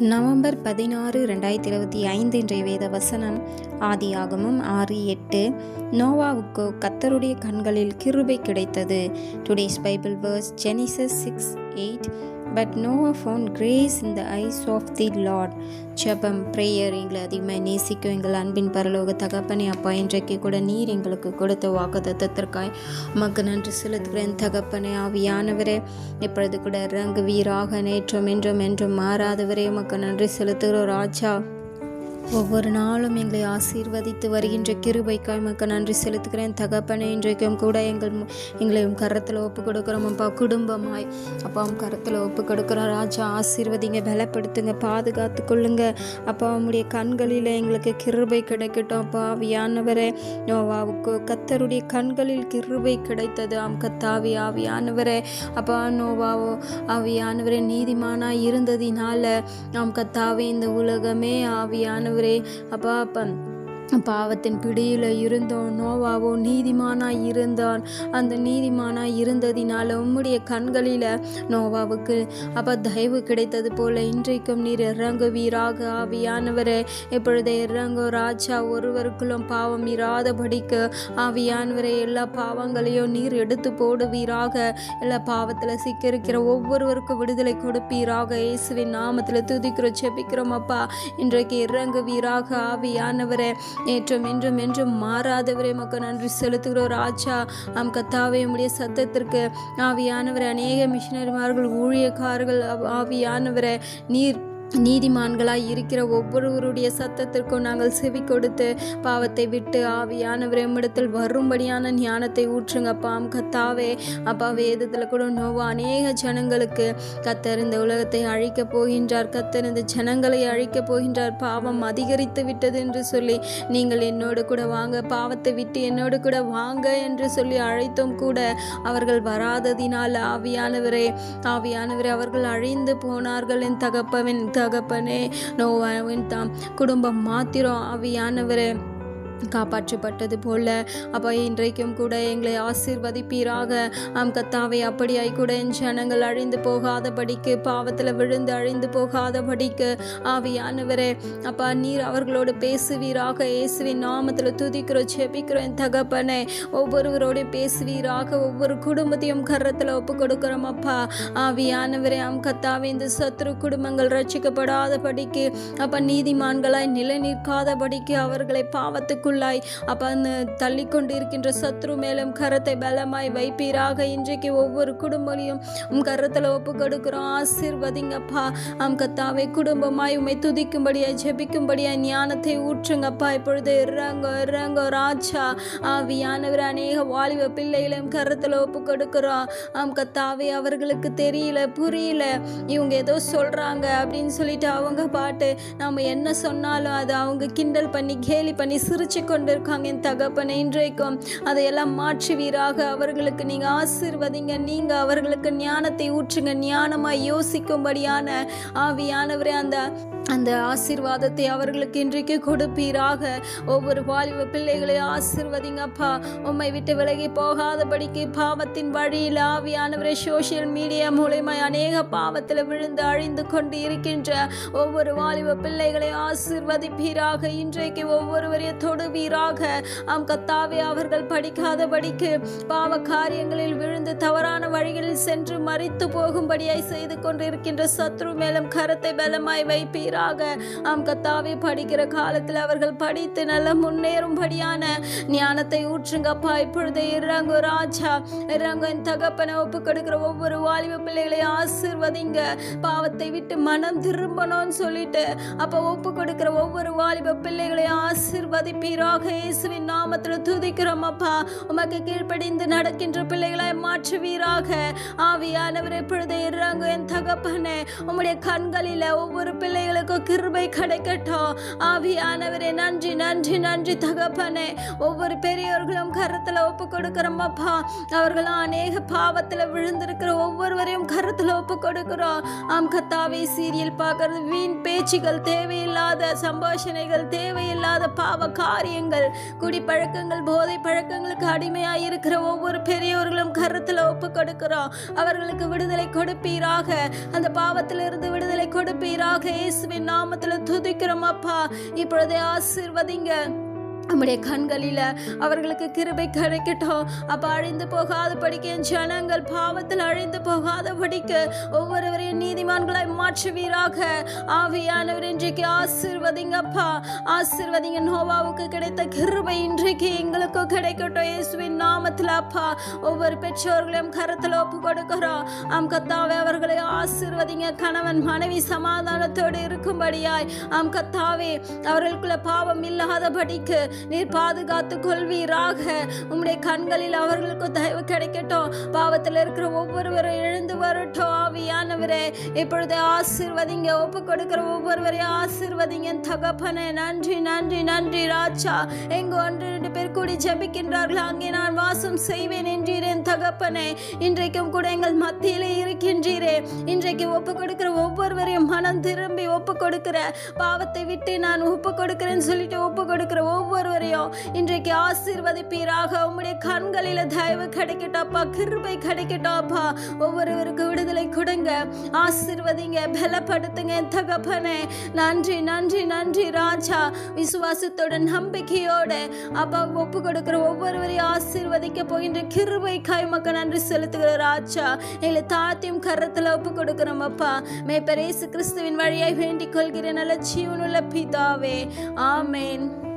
November பதினாறு ரெண்டாயிரத்தி இருபத்தி ஐந்து இன்றைய வேத வசனம் ஆதியாகமும் ஆறு எட்டு. நோவாவுக்கு கத்தருடைய கண்களில் கிருபை கிடைத்தது. Today's Bible verse Genesis six eight but Noah found grace in the eyes of the Lord ஜெபம் ப்ரேயர் எங்களை அதிகமாக நேசிக்கும் எங்கள் அன்பின் பரலோக தகப்பனே அப்பா இன்றைக்கு கூட நீர் எங்களுக்கு கொடுத்த வாக்கு தத்தத்திற்காய் உமக்கு நன்றி செலுத்துகிறேன். தகப்பனே ஆவியானவரே இப்பொழுது கூட இறங்கு வீராக நேற்றும் என்றும் என்றும் மாறாதவரே உமக்கு நன்றி செலுத்துகிறோம் ராஜா. ஒவ்வொரு நாளும் எங்களை ஆசீர்வதித்து வருகின்ற கிருபைக்காய் மக்க நன்றி செலுத்துகிறேன். தகப்பனே இன்றைக்கும் கூட எங்கள் எங்களை கரத்தில் ஒப்பு கொடுக்குறோம். அப்பா குடும்பமாய் அப்பா உம் கரத்தில் ஒப்பு கொடுக்குறோம் ராஜா ஆசீர்வதிங்க பலப்படுத்துங்க பாதுகாத்து கொள்ளுங்க. அப்பா உம்முடைய கண்களில் எங்களுக்கு கிருபை கிடைக்கட்டும். அப்பா ஆவியானவரே நோவாவுக்கு கத்தருடைய கண்களில் கிருபை கிடைத்தது. ஆம் கத்தாவி ஆவியானவரே. அப்பா நோவாவோ ஆவியானவரே நீதிமானாய் இருந்ததினால நாம் கத்தாவே இந்த உலகமே ஆவியான ஆவியானவரே அப்பா அப்பா பாவத்தின் பிடியில் இருந்தோம் நோவாவோ நீதிமானாய் இருந்தான். அந்த நீதிமானாய் இருந்ததினால உம்முடைய கண்களில் நோவாவுக்கு அப்ப தயவு கிடைத்தது போல இன்றைக்கும் நீர் இறங்குவீராக ஆவியானவரே. இப்பொழுது இறங்கோ ராஜா ஒருவருக்குள்ளும் பாவம் இராதபடிக்கு ஆவியானவரே எல்லா பாவங்களையும் நீர் எடுத்து போடுவீராக. எல்லா பாவத்தில் சிக்கிருக்கிற ஒவ்வொருவருக்கும் விடுதலை கொடுப்பீராக. இயேசுவின் நாமத்தில் துதிக்கிறோம் செபிக்கிறோம் அப்பா. இன்றைக்கு இறங்குவீராக ஆவியானவரே. நேற்றும் இன்றும் என்றும் மாறாதவரே மக்கள் நன்றி செலுத்துகிறோம் ராஜா. ஆம் கத்தாவே உடைய சத்தத்திற்கு ஆவியானவர். அநேக மிஷினரிமார்கள் ஊழியக்காரர்கள் ஆவியானவரை. நீர் நீதிமான்களாய் இருக்கிற ஒவ்வொருவருடைய சத்தத்திற்கும் நாங்கள் செவி கொடுத்து பாவத்தை விட்டு ஆவியானவர் உம்மிடத்தில் வரும்படியான ஞானத்தை ஊற்றுங்கப்பாம் கத்தாவே அப்பா வேதத்தில் கூட நோவா அநேக ஜனங்களுக்கு கத்தர் இந்த உலகத்தை அழிக்கப் போகின்றார். கத்தர் இந்த ஜனங்களை அழிக்கப் போகின்றார். பாவம் அதிகரித்து விட்டது என்று சொல்லி நீங்கள் என்னோடு கூட வாங்க பாவத்தை விட்டு என்னோடு கூட வாங்க என்று சொல்லி அழைத்தும் கூட அவர்கள் வராததினால் ஆவியானவரே ஆவியானவரே அவர்கள் அழிந்து போனார்கள் என் தகப்பவன் தகப்பனே நோவாவின் தாம் குடும்பம் மாத்திரம் ஆவியானவரே காப்பாற்றப்பட்டது போல. அப்பா இன்றைக்கும் கூட எங்களை ஆசீர்வதிப்பீராக. ஆம் கத்தாவை அப்படியாய் கூட என் ஜனங்கள் அழிந்து போகாதபடிக்கு பாவத்தில் விழுந்து அழிந்து போகாதபடிக்கு. ஆவியானவரே அப்பா நீர் அவர்களோடு பேசுவீராக. இயேசுவின் நாமத்தில் துதிக்கிறோம் செபிக்கிறோம் என் தகப்பனே. ஒவ்வொருவரோடு பேசுவீராக. ஒவ்வொரு குடும்பத்தையும் கரத்தில் ஒப்பு கொடுக்குறோம் அப்பா. ஆவியானவரே ஆம் கத்தாவை இந்த சத்ரு குடும்பங்கள் ரட்சிக்கப்படாதபடிக்கு அப்பா நீதிமான்களாய் நிலை நிற்காதபடிக்கு அவர்களை பாவத்துக்கு எங்களுக்குள்ளாய் அப்போ அந்த தள்ளி இருக்கின்ற சத்ரு மேலும் கரத்தை பலமாய் வைப்பீராக. இன்றைக்கு ஒவ்வொரு குடும்பங்களையும் உம் கரத்தில் ஒப்பு கொடுக்கிறோம். ஆசீர்வதிங்கப்பா. அம் கத்தாவை குடும்பமாய் உமை துதிக்கும்படியாய் ஜெபிக்கும்படியாய் ஞானத்தை ஊற்றுங்கப்பா. இப்பொழுது இறங்கோ இறங்கோ ராஜா. ஆவியானவர் அநேக வாலிப பிள்ளைகளையும் கரத்தில் ஒப்பு கொடுக்கிறோம். ஆம் கத்தாவே அவர்களுக்கு தெரியல புரியல. இவங்க ஏதோ சொல்றாங்க அப்படின்னு சொல்லிட்டு அவங்க பாட்டு நாம் என்ன சொன்னாலும் அதை அவங்க கிண்டல் பண்ணி கேலி பண்ணி சிரிச்சு கொண்டு கொண்டிருக்காங்க என் தகப்பனை இன்றைக்கும் அதையெல்லாம் மாற்றுவீராக. அவர்களுக்கு நீங்க ஆசீர்வதிங்க. நீங்க அவர்களுக்கு ஞானத்தை ஊற்றுங்க. ஞானமாய் யோசிக்கும்படியான ஆவியானவரே அந்த அந்த ஆசீர்வாதத்தை அவர்களுக்கு இன்றைக்கு கொடுப்பீராக. ஒவ்வொரு வாலிப பிள்ளைகளை ஆசீர்வதிங்கப்பா உம்மை விட்டு விலகி போகாதபடிக்கு பாவத்தின் வழியில் ஆவியானவரை சோஷியல் மீடியா மூலயமா அநேக பாவத்தில் விழுந்து அழிந்து கொண்டு இருக்கின்ற ஒவ்வொரு வாலிப பிள்ளைகளை ஆசீர்வதிப்பீராக. இன்றைக்கு ஒவ்வொருவரையும் தொடுவீராக ஆம் கத்தாவே அவர்கள் படிக்காதபடிக்கு பாவ காரியங்களில் விழுந்து தவறான வழிகளில் சென்று மறித்து போகும்படியாய் செய்து கொண்டிருக்கின்ற சத்ரு மேலும் கரத்தை பலமாய் வைப்பீராக. ஆம் கத்தாவே படிக்கிற காலத்தில் அவர்கள் படித்து நல்ல முன்னேறும்படியான ஞானத்தை ஊற்றுங்கப்பா. இப்பொழுது இறங்கு ராஜா. இறங்கு என் தகப்பனை ஒப்பு கொடுக்கிற ஒவ்வொரு வாலிப பிள்ளைகளை ஆசிர்வதிங்க. பாவத்தை விட்டு மனம் திரும்பணும்னு சொல்லிட்டு அப்ப ஒப்பு கொடுக்கிற ஒவ்வொரு வாலிப பிள்ளைகளை நீராக இயேசுவின் நாமத்தில் துதிக்கிறோம் அப்பா. உமக்கு கீழ்ப்படிந்து நடக்கின்ற பிள்ளைகளை மாற்றுவீராக. ஆவியானவர் எப்பொழுது இறங்கு என் தகப்பனே. உம்முடைய கண்களில் ஒவ்வொரு பிள்ளைகளுக்கும் கிருபை கிடைக்கட்டும். ஆவியானவரே நன்றி நன்றி நன்றி தகப்பனே. ஒவ்வொரு பெரியவர்களும் கருத்தில் ஒப்பு கொடுக்கிறோம் அப்பா. அவர்களும் அநேக பாவத்தில் விழுந்திருக்கிற ஒவ்வொருவரையும் கருத்தில் ஒப்பு கொடுக்கிறோம். ஆம் கத்தாவை சீரியல் பார்க்கறது வீண் பேச்சுகள் தேவையில்லாத சம்பாஷணைகள் தேவையில்லாத பாவ காரிய காரியங்கள் குடிப்பழக்கங்கள் போதை பழக்கங்களுக்கு அடிமையாக இருக்கிற ஒவ்வொரு பெரியோர்களும் கருத்தில் ஒப்பு கொடுக்கிறோம் அவர்களுக்கு விடுதலை கொடுப்பீராக. அந்த பாவத்திலிருந்து விடுதலை கொடுப்பீராக. இயேசுவின் நாமத்தில் துதிக்கிறோம் அப்பா. இப்பொழுதே ஆசீர்வதிங்க. நம்முடைய கண்களில் அவர்களுக்கு கிருபை கிடைக்கட்டும். அப்போ அழிந்து போகாத படிக்க என் ஜனங்கள் பாவத்தில் அழிந்து போகாத படிக்க ஒவ்வொருவரையும் நீதிமான்களை மாற்றுவீராக. ஆவியானவர் இன்றைக்கு ஆசீர்வதிங்கப்பா ஆசீர்வதிங்க நோவாவுக்கு கிடைத்த கிருபை இன்றைக்கு எங்களுக்கும் கிடைக்கட்டும். இயேசுவின் நாமத்தில் அப்பா ஒவ்வொரு பெற்றோர்களையும் கருத்தில் ஒப்பு கொடுக்கிறோம். ஆம் கத்தாவே அவர்களை ஆசீர்வதிங்க. கணவன் மனைவி சமாதானத்தோடு இருக்கும்படியாய். ஆம் கத்தாவே அவர்களுக்குள்ள பாவம் இல்லாத படிக்கு நீர் பாதுகாத்து கொள்வீராக. உம்முடைய கண்களில் அவர்களுக்கு தயவு கிடைக்கட்டும். பாவத்தில் இருக்கிற ஒவ்வொருவரும் எழுந்து வரட்டும் ஆவியானவரே. இப்பொழுது ஆசீர்வதிங்க ஒப்பு கொடுக்கிற ஒவ்வொருவரையும் ஆசீர்வதிங்க. தகப்பனே நன்றி நன்றி நன்றி ராஜா. எங்கு ஒன்று ரெண்டு பேர் கூடி ஜபிக்கின்றார்கள்? அங்கே நான் வாசம் செய்வேன் என்றீரேன் தகப்பனே. இன்றைக்கும் கூட எங்கள் மத்தியிலே இருக்கின்றீரே. இன்றைக்கு ஒப்பு கொடுக்கிற ஒவ்வொருவரையும் மனம் திரும்பி ஒப்பு கொடுக்கிற பாவத்தை விட்டு நான் ஒப்பு கொடுக்கிறேன்னு சொல்லிட்டு ஒப்பு கொடுக்கிற ஒவ்வொருவரையும் இன்றைக்கு ஆசீர்வதிப்பீராக. உம்முடைய கண்களில தயவு கிடைக்கட்டாப்பா கிருபை கிடைக்கட்டாப்பா ஒவ்வொருவருக்கு விடுதலை கொடுங்க. ஆசீர்வதிங்க பலப்படுத்துங்க தகப்பனே. நன்றி நன்றி நன்றி ராஜா. விசுவாசத்தோட நம்பிக்கையோட. அப்பா ஒப்பு கொடுக்கிற ஒவ்வொருவரையும் ஆசீர்வதிக்க போகின்ற கிருபை காய்மக்க நன்றி செலுத்துகிற ராஜா. எங்களை தாத்தியும் கரத்துல ஒப்பு கொடுக்கிறோம் அப்பா. மேப்பரேசு கிறிஸ்துவின் வழியாய் வேண்டிக் கொள்கிற நல்ல ஜீவனுள்ள பிதாவே. ஆமேன்.